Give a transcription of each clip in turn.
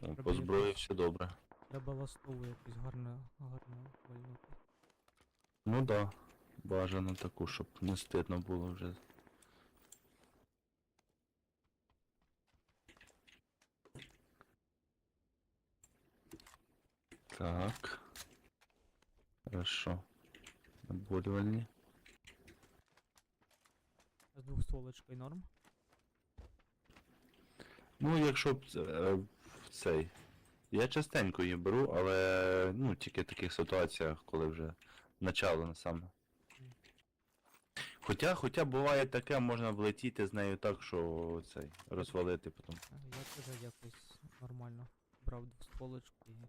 По зброї все добре. Треба ластову якусь гарно, гарно вальнути. Ну да. Бажано таку, щоб не стидно було вже. Так. Хорошо. Оборювальні. З двохстволочкою норм. Ну, якщо б е, цей. Я частенько її беру, але ну, тільки в таких ситуаціях, коли вже начало саме. Хоча, хоча буває таке, можна влетіти з нею так, що цей, розвалити потім. Я теж якось нормально брав двохстволочку і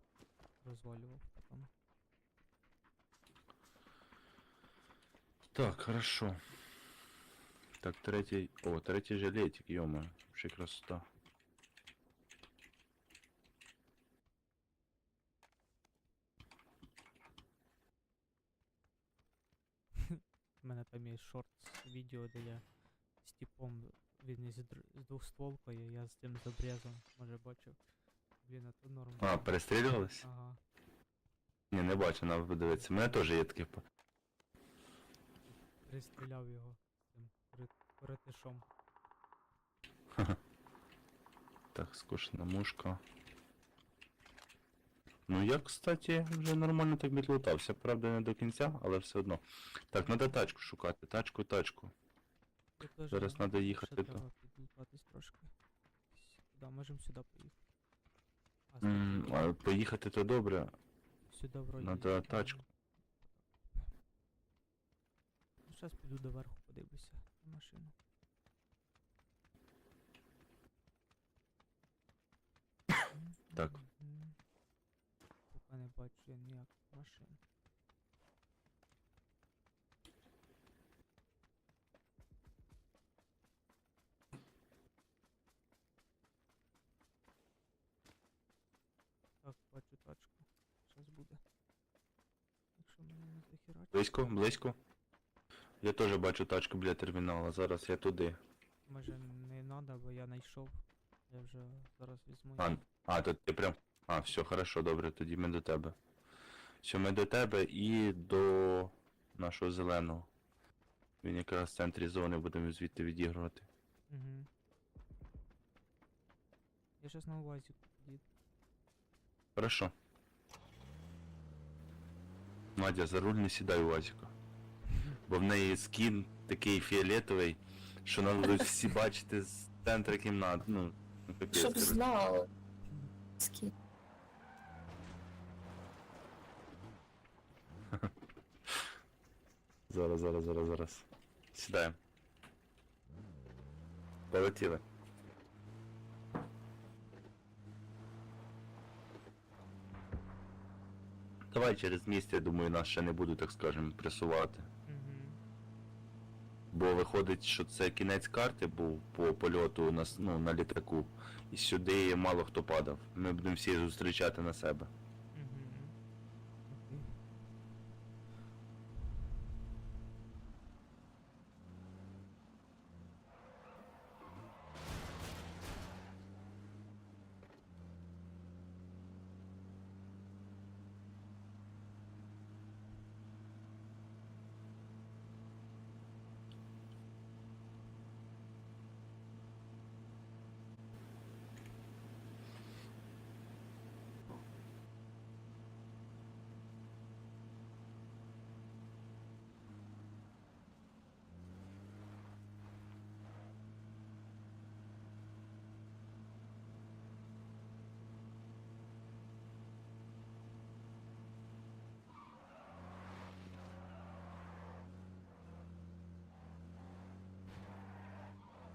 розвалював потім. Так, хорошо. Так, третій. О, третій жилетик, йома, ще красота. У мене там є шорт відео, де я з типом він із з двохстволкою, я з тим з обрезом, може бачив. Блін, а то норм. А, перестрілювались? Ага. Ні, не бачу, треба подивитися. У мене теж є таке. по- Перестріляв його тим корит- коротишом. Так, скошена мушка. Ну я, кстати, вже нормально так відлутався. Правда, не до кінця, але все одно. Так, треба тачку шукати. Тачку, тачку. Я теж Зараз треба їхати до. треба підлутатись трошки. Сюди, можемо сюди поїхати. А, М, стоп, а поїхати то добре. сюди вроді. надо тачку. Ну, зараз піду доверху подивлюся на машину. Так. Мгм. Не бачу я ніяких машин. Так, бачу тачку. Зараз буде. Якщо мене не захерачить. Близько, близько. Я теж бачу тачку біля термінала. Зараз я туди. Може не надо, бо я знайшов. Я вже зараз візьму. А, а, тут ти прям. А, все, хорошо, добре, тоді ми до тебе. Все, ми до тебе і до нашого зеленого. Він якраз в центрі зони будемо звідти відігрувати. Угу. Я зараз на увазі їду. Хорошо. Надя, за руль не сідай у Вазіка. Бо в неї скін такий фіолетовий, що нам будуть всі бачити з центра кімнат. Ну, ну капець. Щоб коротше. знали. Скільки. Зараз, зараз, зараз, зараз. Сідаємо. Полетіли. Давай через місце, я думаю, нас ще не будуть, так скажемо, пресувати. Бо виходить, що це кінець карти був по польоту на, ну, на літаку. І сюди мало хто падав. Ми будемо всі зустрічати на себе. Угу. Окей.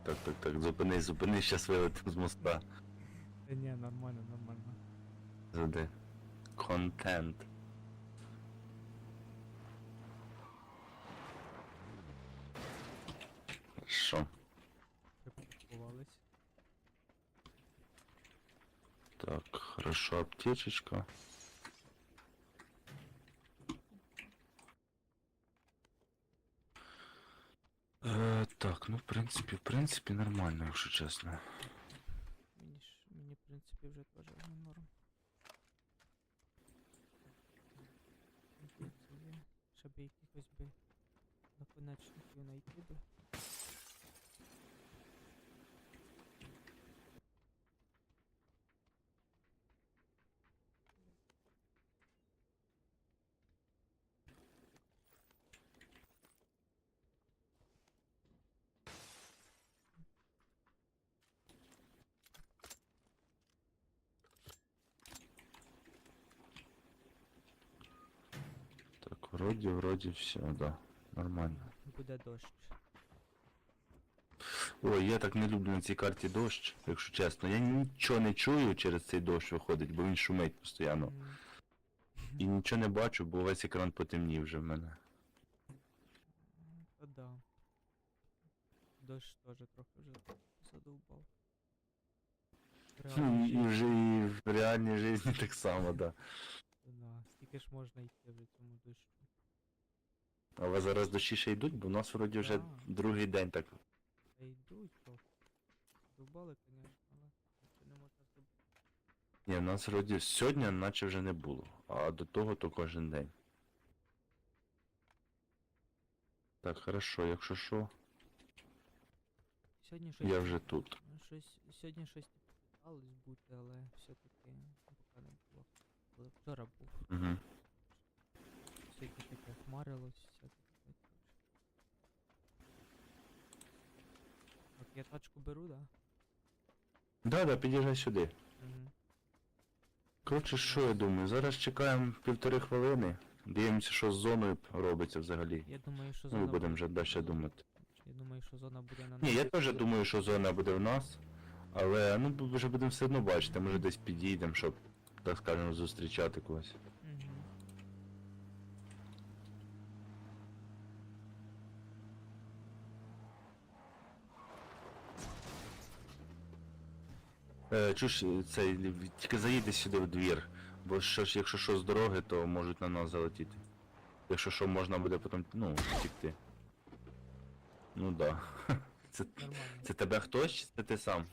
Так, так, так, зупинись, зупинись, щас вилетим з моста. Та ні, нормально, нормально. Зади. Контент. Хорошо. Припаркувались. Так, хорошо, аптечечка. Е, так, ну в принципі, в принципі, нормально, якщо чесно. Мені ж, мені, в принципі, вже теж норм. Щоб якихось би наконечників знайти би. Так, вроді, вроді все, да. Нормально. Буде дощ. Ой, я так не люблю на цій карті дощ, якщо чесно. Я нічого не чую через цей дощ виходить, бо він шумить постійно. І нічого не бачу, бо весь екран потемнів вже в мене. Та да. Дощ теж трохи вже задовбав. Реально, І вже і в реальній житті так само, да. да. Скільки ж можна йти вже цьому дощу? А у вас зараз дощі ще йдуть, бо у нас вроді вже Да. другий день так. Та йдуть трохи. Дубали, звісно, але нічого не можна зробити. Ні, в нас вроді сьогодні наче вже не було, а до того то кожен день. Так, хорошо, якщо що, Сьогодні щось, я вже тут. ну, щось сьогодні щось питалось бути, але все-таки поки не було. Але вчора був. Угу. Сьогодні таке хмарилось, всяке таке. коротше. Так, я тачку беру, да? Да, да, під'їжджай сюди. Угу. Коротше, що я думаю, зараз чекаємо півтори хвилини, дивимося, що з зоною робиться взагалі. Я думаю, що Ну зона і будемо вже далі думати. Я думаю, що зона буде на Ні, я теж думаю, що зона буде в нас, але ну вже будемо все одно бачити, може десь підійдемо, щоб, так скажемо, зустрічати когось. Мгм. Е, чуш, цей, тільки заїди сюди в двір, бо що ж, якщо що з дороги, то можуть на нас залетіти. Якщо що, можна буде потім, ну, втікти. Ну да. Це, Нормально. це тебе хтось чи це ти сам?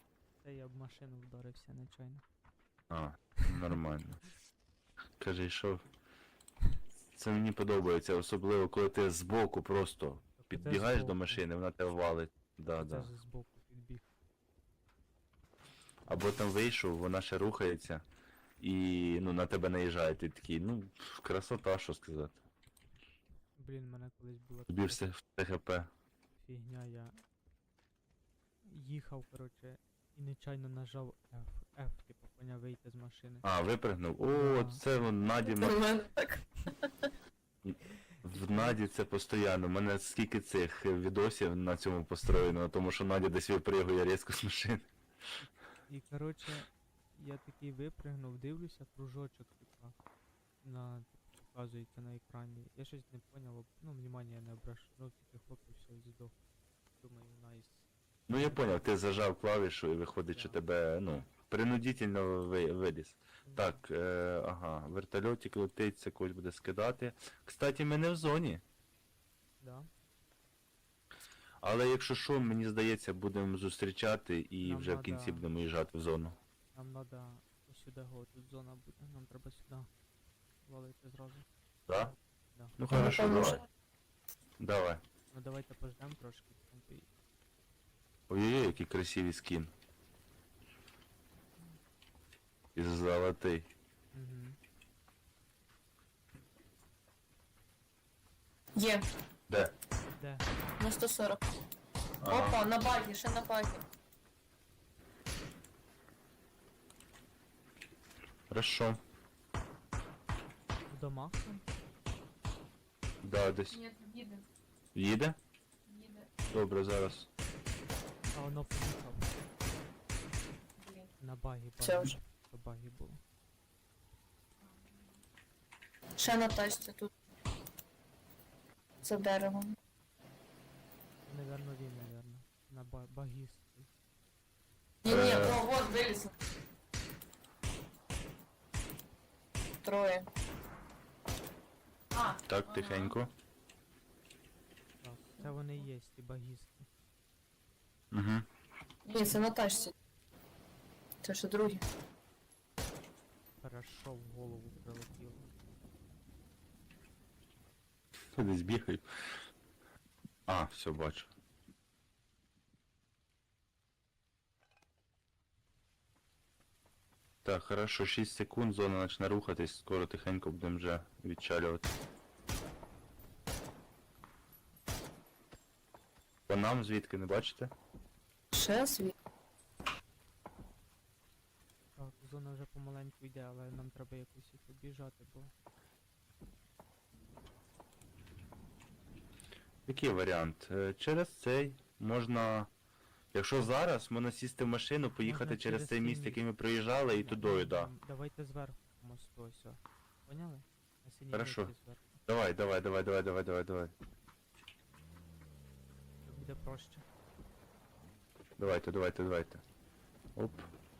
Це я об машину вдарився нечайно. А, нормально. Кажи, що. Це мені подобається, особливо коли ти збоку просто оце підбігаєш до машини, вона тебе валить. Да, Це да. ж збоку. Або там вийшов, вона ще рухається і ну, на тебе наїжджає, ти такий, ну, красота, що сказати. Блін, мене колись була Тобі така все в ТХП. фігня, я їхав, коротше, і нечайно нажав F, F, типу, поняв вийти з машини. А, випрыгнув. О, Да. це вон Наді, У ма- мене так. в Наді це постійно. У мене скільки цих відосів на цьому построєно, тому що Надя десь випригує різко з машини. І коротше, я такий випригнув, дивлюся, кружочок, типа, на типу, показується на екрані. Я щось не поняв, ну, внимання не обращав, тільки хоп і все, здох. Думаю, найс. Ну я поняв, ти зажав клавішу і виходить, що тебе, ну, принудительно ви, виліз. Так, е, ага, вертольотик летить, це когось буде скидати. Кстати, ми не в зоні. Да. Але якщо що, мені здається, будемо зустрічати і Нам вже в кінці надо- будемо їжджати в зону. Нам надо ось сюди го, тут зона буде, нам треба сюди валити зразу. Да? Да. Ну хорошо, напевно, давай. Давай. Ну давайте пождемо трошки. Ой-ой-ой, який красивий скін. І золотий. Угу. Є, Де? Де? на 140. Ага. Опа, на багі, ще на багі. Хорошо. В домах там? Да, десь. Ні, їде, Їде? їде. Добре, зараз. А воно поїхав. Блін. На багі Все багі. вже. То багі було. Ще на тачці тут. За деревом. Наверно він, наверно. На ба багі стоїть. Ні, ні, Е. вот виліз. Троє. А, Так, тихенько. Так, це вони є, ті багісти. Угу. ні, це на тачці. Це ще другі. що в голову прилетіло. Десь бігаю. А, все бачу. Так, хорошо, 6 секунд, зона почне рухатись, скоро тихенько будемо вже відчалювати. По нам звідки не бачите? Ще світ. Так, зона вже помаленьку йде, але нам треба якось їх обіжати, бо Який варіант? Е, Через цей можна. Якщо зараз можна сісти в машину, поїхати Можна через через цей цей міст, міст. який ми проїжджали, і тудою, да. Давайте зверху мосту ось. о. Поняли? На синій Хорошо. зверху. Давай, давай, давай, давай, давай, давай, давай. Буде проще. Давайте, давайте, давайте. Оп,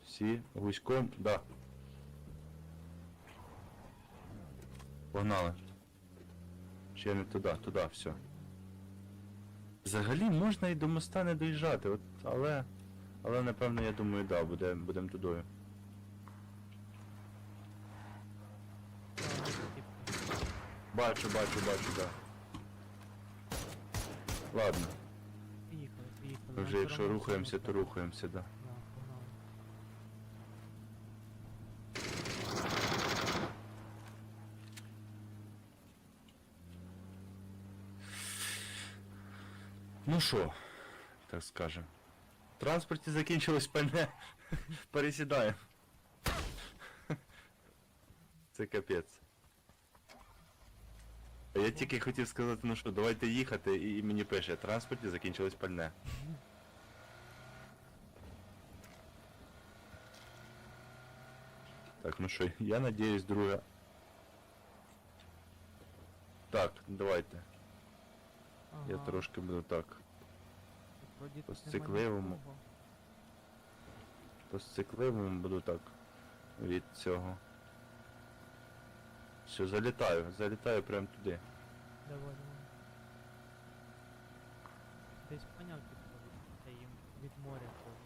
всі гуськом, да. Погнали. Ще не туди, туди, все. Взагалі можна і до моста не доїжджати, от, але. Але напевно я думаю, да, буде, будемо тудою. Бачу, бачу, бачу, да. Ладно, Поїхали, поїхали. ми вже якщо рухаємося, то рухаємося, да. Ну що, так скажем. В транспорті закінчилось пальне. Пересідаємо. Це капець. А я тільки хотів сказати, ну що, давайте їхати, і і мені пише, в транспорті закінчилось пальне. Так, ну що, я надіюсь, друга. Так, давайте. Я трошки буду так. вроді по тут нема нікого. Сцикливому буду так. Від цього. Все, залітаю, залітаю прямо туди. Давай, давай. Десь поняв, типу, це їм від моря того.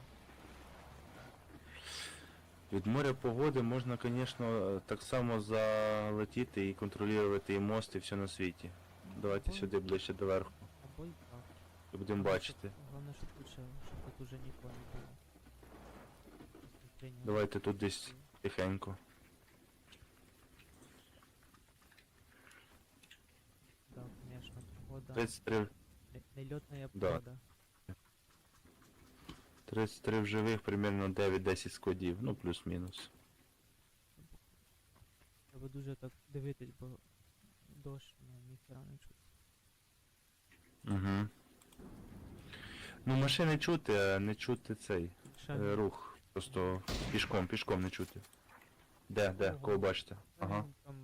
Від моря погоди можна, звісно, так само залетіти і контролювати і мост, і все на світі. Давайте сюди ближче до верху. Або й так. І будемо бачити. Головне, щоб тут, ще, щоб тут уже нікого не було. Давайте тут десь тихенько. Да, конечно, погода. 33, Не- Нельотная Да. погода. 33 в живих, примерно 9-10 складів, ну плюс-мінус. Треба дуже так дивитись, бо дощ, ну, ніхера не чути. Угу. Ну машини чути, а не чути цей. Ще Е, рух. Просто пішком, пішком не чути. Де, де, Ого. кого бачите? Ага. Там, там...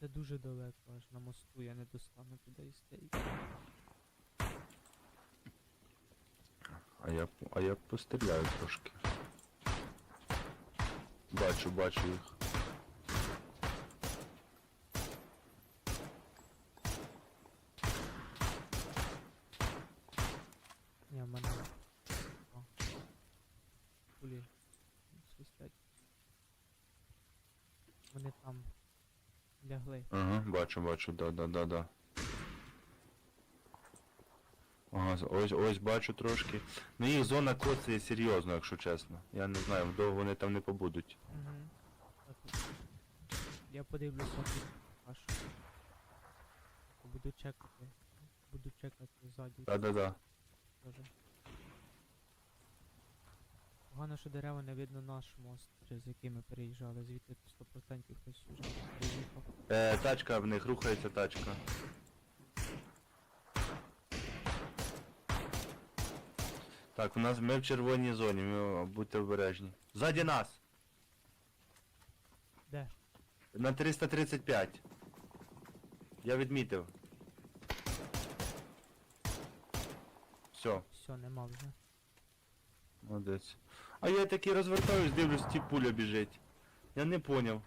Це дуже далеко, аж на мосту, я не достану туди і стейк. А я, а я постріляю трошки. Бачу, бачу їх. Ні, в мене. О. Кулі. Свистять. Вони там лягли. Ага, бачу, бачу, да, да, да, да. Ага, ось, ось бачу трошки. Ну їх зона коцає серйозно, якщо чесно. Я не знаю, довго вони там не побудуть. Угу. Я подивлюся тут аж. Буду чекати. Буду чекати ззаді Да, да, да. теж. Погано, що дерева не видно наш мост, через який ми переїжджали. Звідти 100% хтось вже приїхав. Е, тачка в них, рухається тачка. Так, у нас ми в червоній зоні, ми, будьте обережні. Ззаді нас! Де? На 335. Я відмітив. Все, Все, нема вже. молодець. А я такий розвертаюсь, дивлюсь, ті пуля біжить. Я не поняв.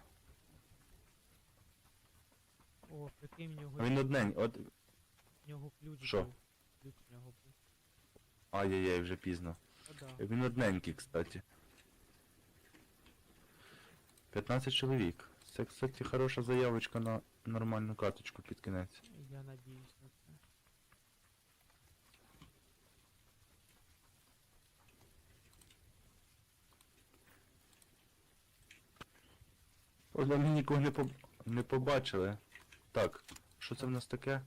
О, прикинь, в нього, А він однень, от. в нього ключ Що? був. Ключ в нього був. Ай-яй-яй, вже пізно. Та да. Він одненький, кстати. 15 чоловік. Це, кстати, хороша заявочка на нормальну каточку під кінець. Я надіюсь на це. Правда, ми нікого не, поб... не побачили. Так, що це в нас таке?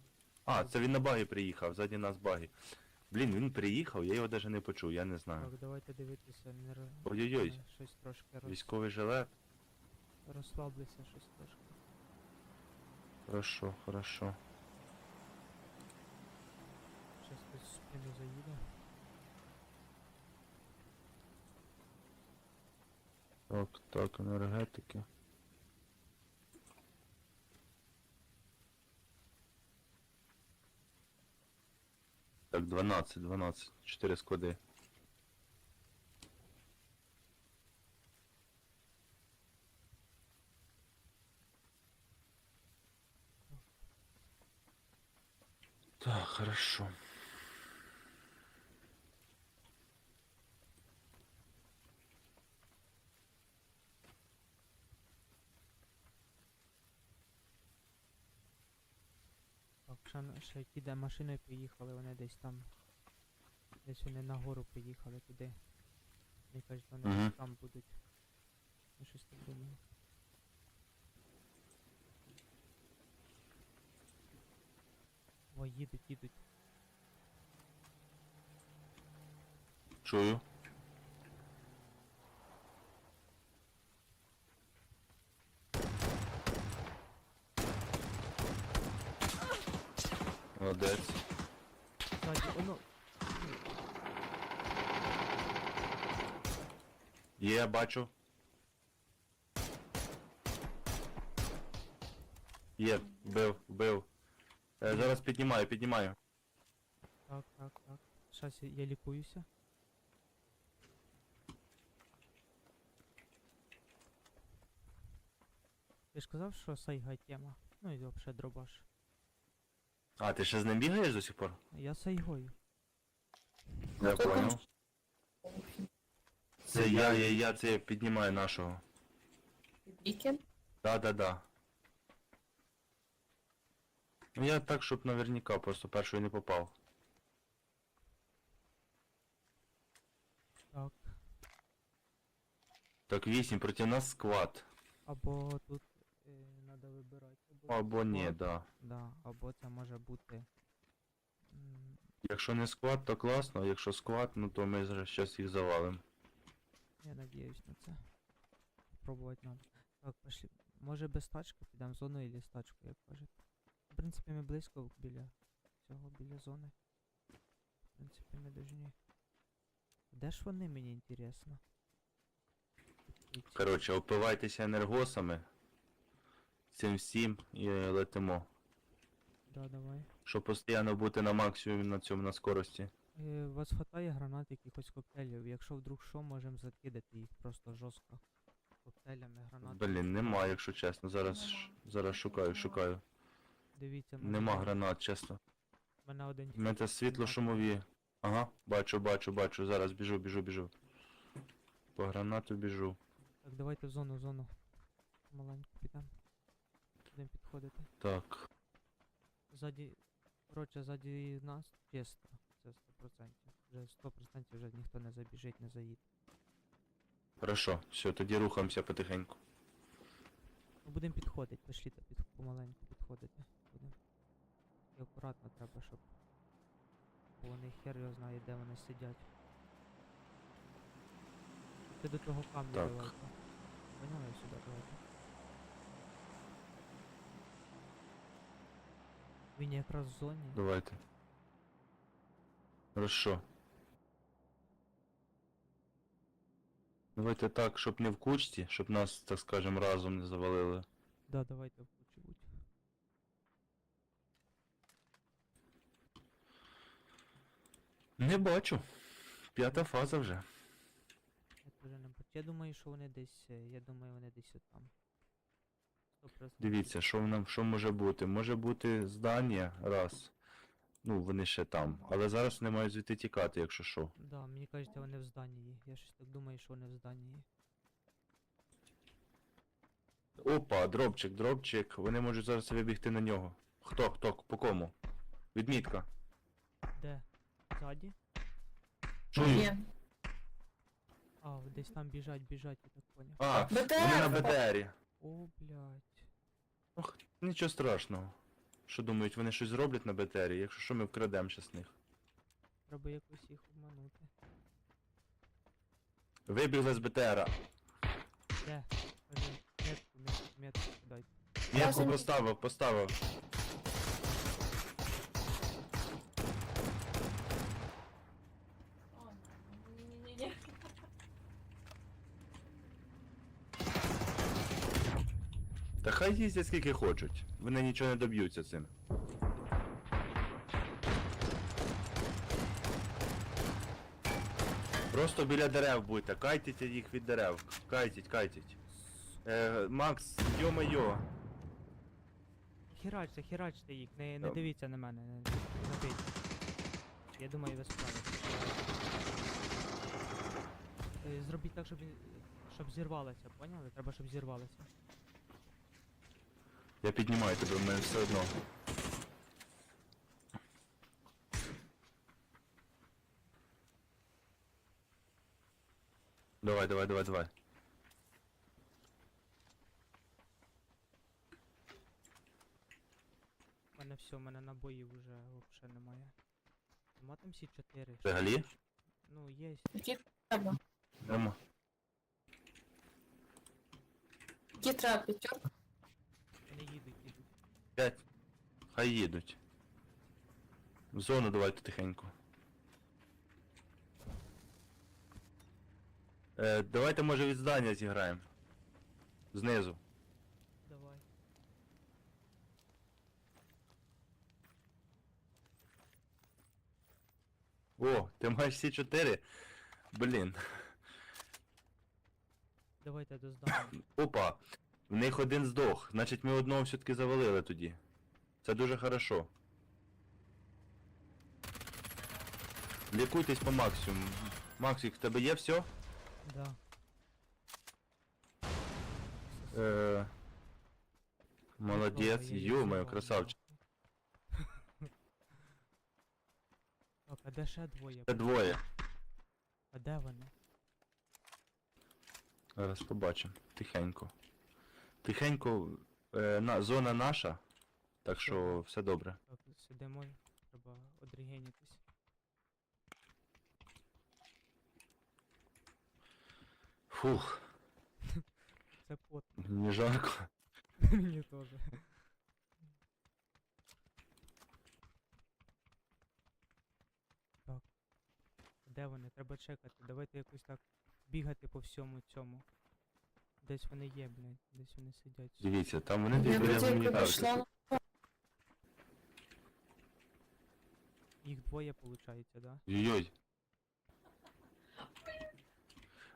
А, це він на багі приїхав, ззаді нас багі. Блін, він приїхав, я його навіть не почув, я не знаю. Так, давайте дивитися, не ро- Ой-ой-ой, е, щось трошки роз... військовий жилет. розслаблися, щось трошки. Хорошо, хорошо. Щось хтось в спину заїде. Так, так, енергетики. Так, 12, 12, 4 склади. Так, хорошо. Так, ще, ті, де машиною приїхали, вони десь там. Десь вони нагору приїхали туди. Мені кажуть, вони Мгм. десь там будуть. Я щось так думаю. О, їдуть, їдуть. Чую. Молодець. Ззаді, воно. Є, бачу. Є, вбив, вбив. Е, зараз піднімаю, піднімаю. Так, так, так. Щас я, я лікуюся. Ти ж казав, що сайга тема. Ну і взагалі дробаш. А, ти ще з ним бігаєш до сих пор? Я сайгою. Я понял. Це я, я, я це піднімаю нашого. Вікін? Да, да, да. Ну я так, щоб наверняка, просто першою не попав. Так. Так, 8 проти нас сквад. Або тут треба вибирати. Або, ні, склад, да. Да, або це може бути. м, Якщо не сквад, то класно, а якщо сквад, ну то ми зараз їх завалимо. Я надіюсь на це. Пробувати надо. Так, пошли. Може без тачки підемо в зону і з тачкою, як кажете. В принципі, ми близько біля цього, біля зони. В принципі, ми должні. Де ж вони мені інтересно? Коротше, опивайтеся енергосами. Цим всім і летимо. Да, давай. Щоб постійно бути на максимумі на цьому на скорості. Е, у вас хватає гранат якихось коктейлів. Якщо вдруг що, можемо закидати їх просто жорстко. Коктейлями, гранатами. Блін, нема, якщо чесно. Зараз ш- зараз шукаю, шукаю. Дивіться, мене Нема гранат, чесно. Мене один У мене світло шумові. Ага, бачу, бачу, бачу. Зараз біжу, біжу, біжу. По гранату біжу. Так, давайте в зону, в зону. Маленько підемо. Будемо підходити. Так. Ззаді. Коротше, ззаді нас чисто. Це 100%. Вже 100% вже ніхто не забіжить, не заїде. Хорошо, все, тоді рухаємося потихеньку. Ну будемо підходити, пішли та під, помаленьку підходити. Будем. І акуратно треба, щоб. Бо вони хер його знає, де вони сидять. Ти до того камня давайте. Поняли сюди давайте. Він якраз в зоні. Давайте. Хорошо. Давайте так, щоб не в кучці, щоб нас, так скажем, разом не завалили. Да, давайте в кучі будь. Не бачу. П'ята фаза вже. Я теж не бачу. Я думаю, що вони десь. е, Я думаю, вони десь отам. 100%. Дивіться, що в нам, що може бути? Може бути здання, раз. Ну, вони ще там. Але зараз вони мають звідти тікати, якщо що. Да, мені кажеться, вони в зданні. є. Я щось так думаю, що вони в зданні. є. Опа, дропчик, дропчик. Вони можуть зараз вибігти на нього. Хто, хто, по кому? Відмітка. Де? Ззаді? Чую. Є. А, десь там біжать, біжать, я так поняв. А, БТР! вони на БТРі. О, блядь. Ох, нічого страшного. Що думають, вони щось зроблять на БТРі, якщо що ми вкрадемо щас них. Треба якось їх обманути. Вибігли з БТРа. Де? Кажи, метку, метку, метку дай. Метку Разом- поставив, поставив. Ні-ні-ні. Та хай їздять скільки хочуть. Вони нічого не доб'ються цим. Просто біля дерев будьте, кайтіть їх від дерев. Кайтіть, кайтіть. Е, Макс, йо-моє. Херачте, херачте їх, не, не дивіться на мене, не, не бийте. Я думаю, ви справитесь. Е, Зробіть так, щоб він. щоб зірвалося, поняли? Треба, щоб зірвалося. Я піднімаю тебе, в мене все одно. Давай, давай, давай, давай. У мене все, у мене набоїв вже взагалі немає. Нема там всі 4 Взагалі? Ну, є. Які треба? Нема. Які треба п'ятерка? П'ять. Хай їдуть. В зону давайте тихенько. Е, давайте може від здання зіграємо. Знизу. Давай. О, ти маєш всі чотири? Блін. Давайте до здання. Опа. В них один здох. Значить ми одного все-таки завалили тоді. Це дуже хорошо. Лікуйтесь по максимуму. Максик, в тебе є все? Да. Е... Молодець, ё-моё, красавчик. Так, а де ще двоє? Це двоє. А де вони? Зараз побачимо. Тихенько. Тихенько. Е, на, зона наша. Так що все добре. Так, сидимо, треба одрігенітись. Фух, Це пот. мені жарко. Мені теж. Так. Де вони? Треба чекати. Давайте якось так бігати по всьому цьому. Десь вони є, блядь. Десь вони сидять. Дивіться, там вони десь біля гуманітарки. Їх двоє виходить, да? Йой.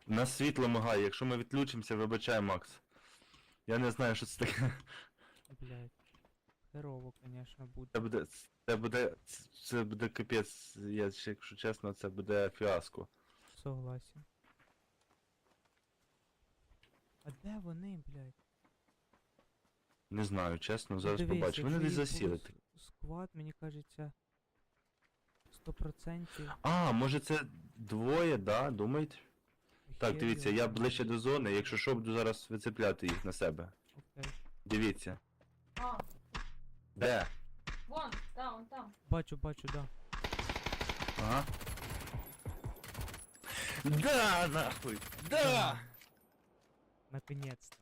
У нас світло мигає, якщо ми відключимося, вибачай, Макс. Я не знаю, що це таке. Блядь. Херово, конечно, буде. Це буде. Це буде. Це буде капець, я, якщо чесно, це буде фіаско. Согласен. А де вони, блядь? Не знаю, чесно, Ну, зараз дивись, побачу. Вони якщо десь було засіли. с- Склад, мені кажеться. 100%. А, може це двоє, да, думаєте? Так, Хер дивіться, його я ближче до зони, якщо що, буду зараз вицепляти їх на себе. Окей. Дивіться. А, Де? вон, там, там. Бачу, бачу, да. Ага. Да, нахуй! Да! Наконец-то.